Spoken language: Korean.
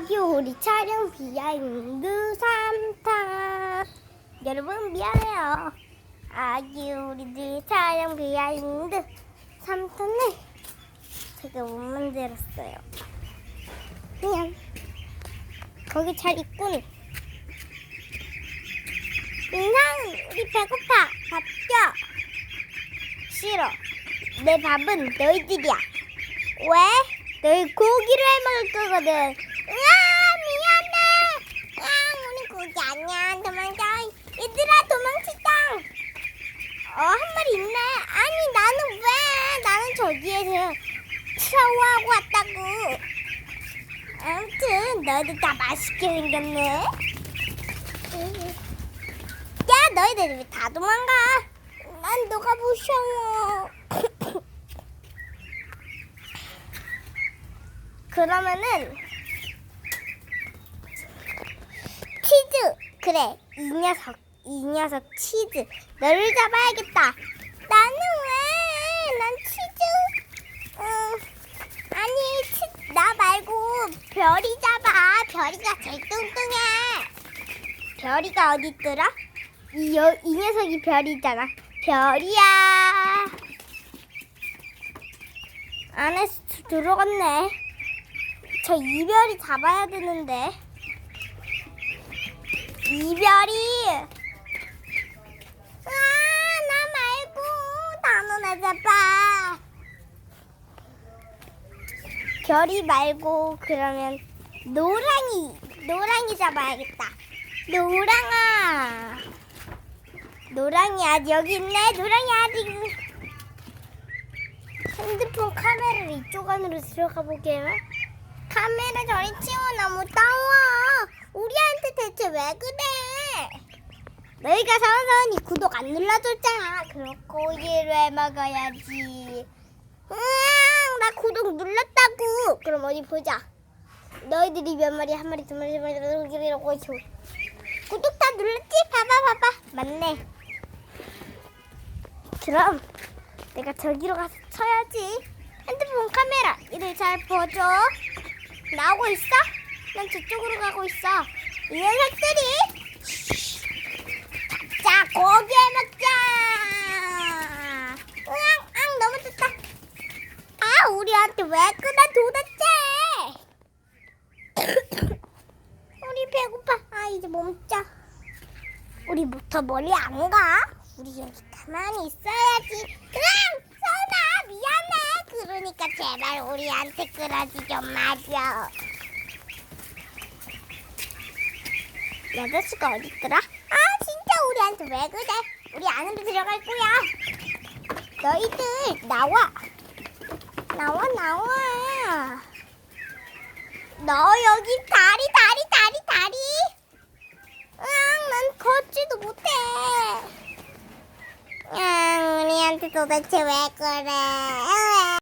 아기 우리 촬영 비하인드 3탄 여러분 미안해요. 아기 우리들 촬영 비하인드 3탄을 제가 못 만들었어요. 그냥 거기 잘 있군. 인상 우리 배고파. 밥 줘. 싫어. 내 밥은 너희들이야. 왜? 너희 고기를 해 먹을 거거든. 으아, 미안해. 아, 우리 고기 아니야. 도망쳐. 얘들아, 도망치자. 어, 한 마리 있네. 아니, 나는 왜? 나는 저기에서 샤워하고 왔다고. 아무튼, 너희들 다 맛있게 생겼네. 야, 너희들 왜 다 도망가? 난 너가 무서워. 그러면은 치즈 그래 이 녀석 이 녀석 치즈 너를 잡아야겠다 나는 왜 난 치즈 음 아니 치, 나 말고 별이 잡아. 별이가 제일 뚱뚱해. 별이가 어디 있더라? 이, 여, 이 녀석이 별이잖아. 별이야. 안에 들어갔네. 저 이별이 잡아야 되는데. 이별이 아나 말고 나는 잡아 별이 말고 그러면 노랑이 노랑이 잡아야겠다. 노랑아. 노랑이 아직 여기 있네. 노랑이 아직 핸드폰 카메라를 이쪽 안으로 들어가 보게 카메라 저리 치워. 너무 따워. 우리한테 대체 왜 그래? 너희가 서서히 구독 안 눌러줬잖아. 그럼 고기를 해 먹어야지? 응 나 구독 눌렀다고. 그럼 어디 보자. 너희들이 몇 마리 한 마리 두 마리 세 마리 이러고 있어 구독 다 눌렀지? 봐봐 봐봐. 맞네. 그럼 내가 저기로 가서 쳐야지. 핸드폰 카메라 이를 잘 보죠? 나오고 있어? 난 저쪽으로 가고 있어. 이 녀석들이. 자 고기 해 먹자. 으앙 넘어졌다. 아 우리한테 왜 그래 도대체? 우리 배고파. 아 이제 몸자. 우리 부터 멀리 안 가? 우리 여기 가만히 있어야지. 으앙 서운아 미안해. 그러니까 제발 우리한테 그러지 좀 마줘. 이 아저씨가 어딨더라? 아 진짜 우리한테 왜 그래? 우리 안으로 들어갈 거야. 너희들 나와. 나와 나와. 너 여기 다리 다리 다리 다리. 으앙 난 걷지도 못해. 으앙 우리한테 도대체 왜 그래?